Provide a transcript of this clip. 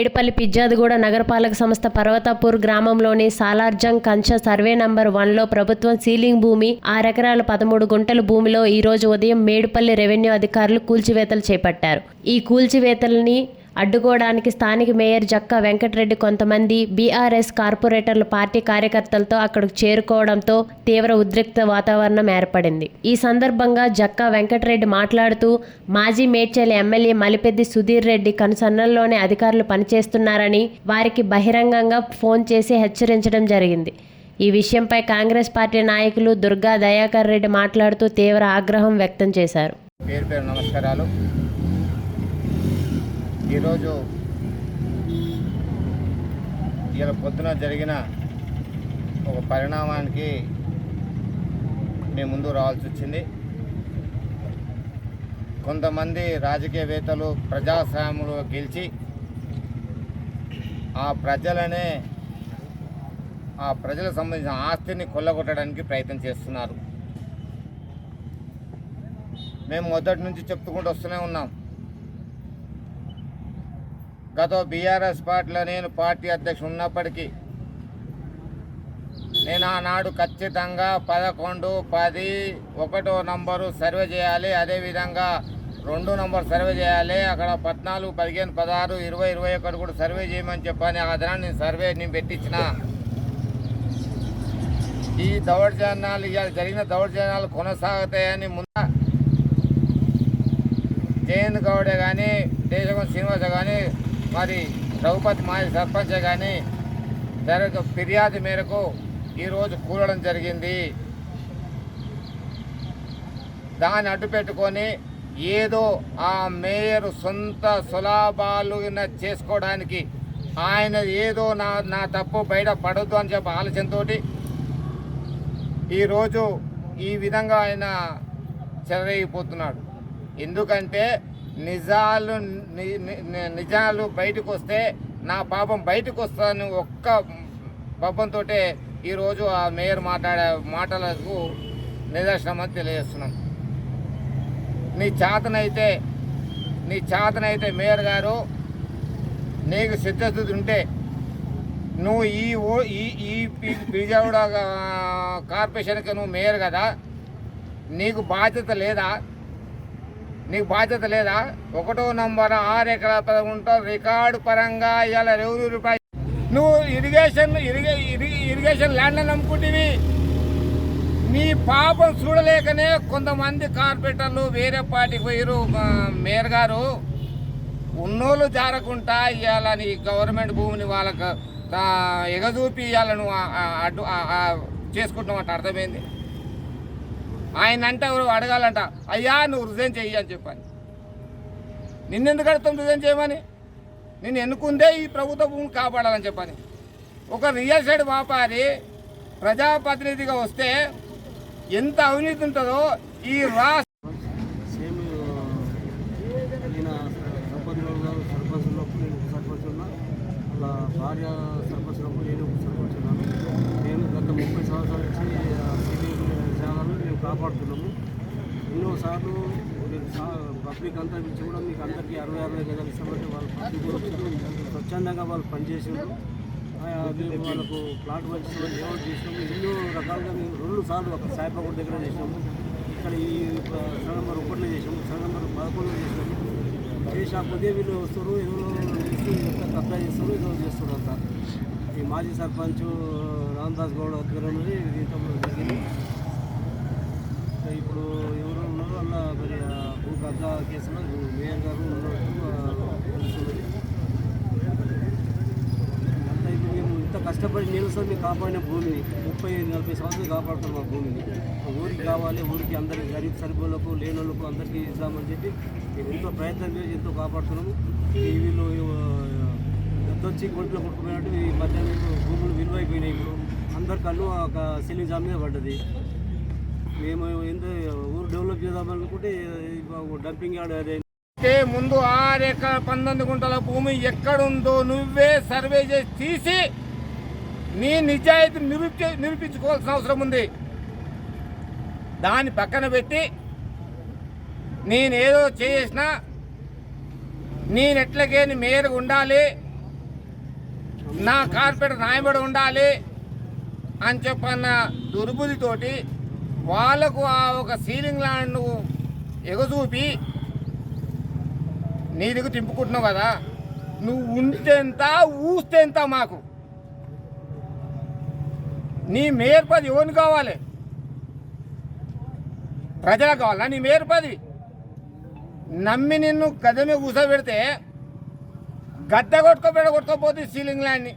ఏడుపల్లి పిజ్జాదిగూడ నగరపాలక సంస్థ పర్వతాపూర్ గ్రామంలోని సాలార్జంగ్ కంచ సర్వే నంబర్ వన్లో ప్రభుత్వం సీలింగ్ భూమి ఆరెకరాల పదమూడు గుంటల భూమిలో ఈ రోజు ఉదయం మేడుపల్లి రెవెన్యూ అధికారులు కూల్చివేతలు చేపట్టారు. ఈ కూల్చివేతల్ని అడ్డుకోవడానికి స్థానిక మేయర్ జక్క వెంకటరెడ్డి కొంతమంది బీఆర్ఎస్ కార్పొరేటర్లు పార్టీ కార్యకర్తలతో అక్కడికి చేరుకోవడంతో తీవ్ర ఉద్రిక్త వాతావరణం ఏర్పడింది. ఈ సందర్భంగా జక్క వెంకటరెడ్డి మాట్లాడుతూ మాజీ మేడ్చల్ ఎమ్మెల్యే మలిపెద్ది సుధీర్ రెడ్డి కనుసన్నల్లోనే అధికారులు పనిచేస్తున్నారని వారికి బహిరంగంగా ఫోన్ చేసి హెచ్చరించడం జరిగింది. ఈ విషయంపై కాంగ్రెస్ పార్టీ నాయకులు దుర్గా దయాకర్ రెడ్డి మాట్లాడుతూ తీవ్ర ఆగ్రహం వ్యక్తం చేశారు. పేరు పేరు నమస్కారాలు. ఈరోజు ఇలా పొద్దున జరిగిన ఒక పరిణామానికి మేము ముందు రావాల్సి వచ్చింది. కొంతమంది రాజకీయవేత్తలు ప్రజాస్వామ్యంలో గెలిచి ఆ ప్రజలనే ఆ ప్రజలకు సంబంధించిన ఆస్తిని కొల్లగొట్టడానికి ప్రయత్నం చేస్తున్నారు. మేము మొదటి నుంచి చెప్పుకుంటూ వస్తూనే ఉన్నాం. గత బీఆర్ఎస్ పార్టీలో నేను పార్టీ అధ్యక్షుడు ఉన్నప్పటికీ నేను ఆనాడు ఖచ్చితంగా పదకొండు పది ఒకటో నంబరు సర్వే చేయాలి. అదేవిధంగా రెండు నంబర్ సర్వే చేయాలి. అక్కడ పద్నాలుగు పదిహేను పదహారు ఇరవై ఇరవై ఒకటి కూడా సర్వే చేయమని చెప్పని ఆ దినాన్ని నేను సర్వే నేను పెట్టించిన. ఈ దౌర్జన్యాలు ఇవాళ జరిగిన దౌర్జన్యాలు కొనసాగుతాయని ముందు జయంత్ గౌడే కానీ దేశం శ్రీనివాస కానీ మరి ద్రౌపది మాయ సర్పంచ్ కానీ జరగ ఫిర్యాదు మేరకు ఈరోజు కూలడం జరిగింది. దాన్ని అడ్డు పెట్టుకొని ఏదో ఆ మేయర్ సొంత సులాభాలు చేసుకోవడానికి ఆయన ఏదో నా నా తప్పు బయట పడొద్దు అని చెప్పి ఆలోచనతో ఈరోజు ఈ విధంగా ఆయన చెలరైపోతున్నాడు ఎందుకంటే నిజాలు నిజాలు బయటకు వస్తే నా పాపం బయటకు వస్తుందని ఒక్క పాపంతో ఈరోజు ఆ మేయర్ మాట్లాడే మాటలకు నిదర్శనం అని తెలియజేస్తున్నాం. నీ చేతనైతే నీ చేతనైతే మేయర్ గారు నీకు సిద్ధస్థితి ఉంటే నువ్వు ఈ ఓ ఈ ఈ విజయవాడ కార్పొరేషన్కి నువ్వు మేయర్ కదా నీకు బాధ్యత లేదా నీకు బాధ్యత లేదా? ఒకటో నంబర్ ఆరు ఎకరాల పదకొండు రికార్డు పరంగా ఇవాళ రెవెన్యూ రూపాయలు. నువ్వు ఇరిగేషన్ ఇరిగే ఇరిగేషన్ ల్యాండ్ అని నమ్ముకుంటేవి. నీ పాపం చూడలేకనే కొంతమంది కార్పొరేటర్లు వేరే పార్టీకి పోయారు మేయర్ గారు. ఉన్నోళ్ళు జారకుండా ఇవాళ నీ గవర్నమెంట్ భూమిని వాళ్ళకు ఎగదూపి ఇవాళ నువ్వు అడ్డు చేసుకుంటున్నావు అంటే. అర్థమైంది? ఆయన అంటే ఎవరు అడగాలంట అయ్యా నువ్వు రిజైన్ చెయ్యి అని చెప్పాను. నిన్నెందుకు అడుగుతాం రిజైన్ చేయమని? నేను ఎన్నుకుందే ఈ ప్రభుత్వ భూమిని కాపాడాలని చెప్పని. ఒక రియల్ ఎస్టేట్ వ్యాపారి ప్రజాప్రతినిధిగా వస్తే ఎంత అవినీతి ఉంటుందో ఈ రాష్ట్ర సేమ్ సర్పంచ్ సర్పంచ్ గారు సర్పంచ్ ఉన్నప్పుడు నేను ఒక సర్పంచ్ ఉన్నా అలా భార్య సర్పంచ్ ఉన్నప్పుడు నేను ఒక సర్పంచ్ ఉన్నాను నేను గత ముప్పై సంవత్సరాల నుంచి ఆ సీనియర్ సేవలను కాపాడుతున్నాము. ఎన్నోసార్లు సా- పబ్లిక్ అంతా పిలిచి కూడా మీకు అందరికీ అరవై అరవై గజాలు ఇస్తామంటే వాళ్ళు పబ్లిక్ స్వచ్ఛందంగా వాళ్ళు పనిచేసారు మేము వాళ్ళకు ప్లాట్ పంచడం ఏమో చేసినాము. ఎన్నో రకాలుగా మేము రెండు సార్లు ఒక సాయిబాబు దగ్గర చేసినాము. ఇక్కడ ఈ సగం నెంబర్ ఒకటిలో చేసాము సగం నెంబర్ పదకొండులో చేసినాము. చేసి ఆ కొద్దిగా వీళ్ళు వస్తారు ఏదో చేసి చేస్తారు ఏదో చేస్తారు అంతా. ఈ మాజీ సర్పంచ్ రామదాస్ గౌడ్ ఆధ్వర్యంలో ఇది ఇంతకుముందు జరిగింది. ఇప్పుడు ఎవరు ఉన్నారో అలా మరి భూ కబ్జా కేసులో మేయర్ గారు ఉన్నట్టు అంతా ఇప్పుడు మేము ఇంత కష్టపడి నేను సార్ మేము కాపాడిన భూమిని ముప్పై నలభై సంవత్సరాలు కాపాడుతాం మా భూమిని. మా ఊరికి కావాలి ఊరికి అందరికి గరీబ్ సరిపోలకు లేనోళ్ళకు అందరికీ ఇద్దామని చెప్పి మేము ఎంతో ప్రయత్నం చేసి ఎంతో కాపాడుతున్నాము. ఈ వీళ్ళు వచ్చి కొడుకులో కొట్టుకుపోయినట్టు ఈ మధ్య భూములు విలువైపోయినాయి ఇప్పుడు. అందరి కళ్ళు ఒక సీలింగ్ జామ్ మీద పడ్డది. మేము ఏందో ఊరు డెవలప్ చేద్దామనుకుంటే డంపింగ్ యార్డ్ అదే. అయితే ముందు ఆరు ఎకర పంతొమ్మిది గుంటల భూమి ఎక్కడుందో నువ్వే సర్వే చేసి తీసి నీ నిజాయితీ నిరూపి నిరూపించుకోవాల్సిన అవసరం ఉంది. దాన్ని పక్కన పెట్టి నేనేదో చేసినా నేను ఎట్లకేని మేరకు ఉండాలి నా కార్పొరేటర్ నాయబడి ఉండాలి అని చెప్పన్న దుర్బుద్ధితోటి వాళ్ళకు ఆ ఒక సీలింగ్ ల్యాండ్ ఎగచూపి నీ దగ్గర తింపుకుంటున్నావు కదా నువ్వు ఉంటేంత ఊస్తేంత మాకు. నీ మేయర్ పది ఎవరిని కావాలి? ప్రజలకు కావాలా? నీ మేయర్ పది నమ్మి నిన్ను గద్దె మీద కూర్చోబెడితే గద్దె కొట్టుకోబెడ కొట్టుకోపోతుంది సీలింగ్ ల్యాండ్ని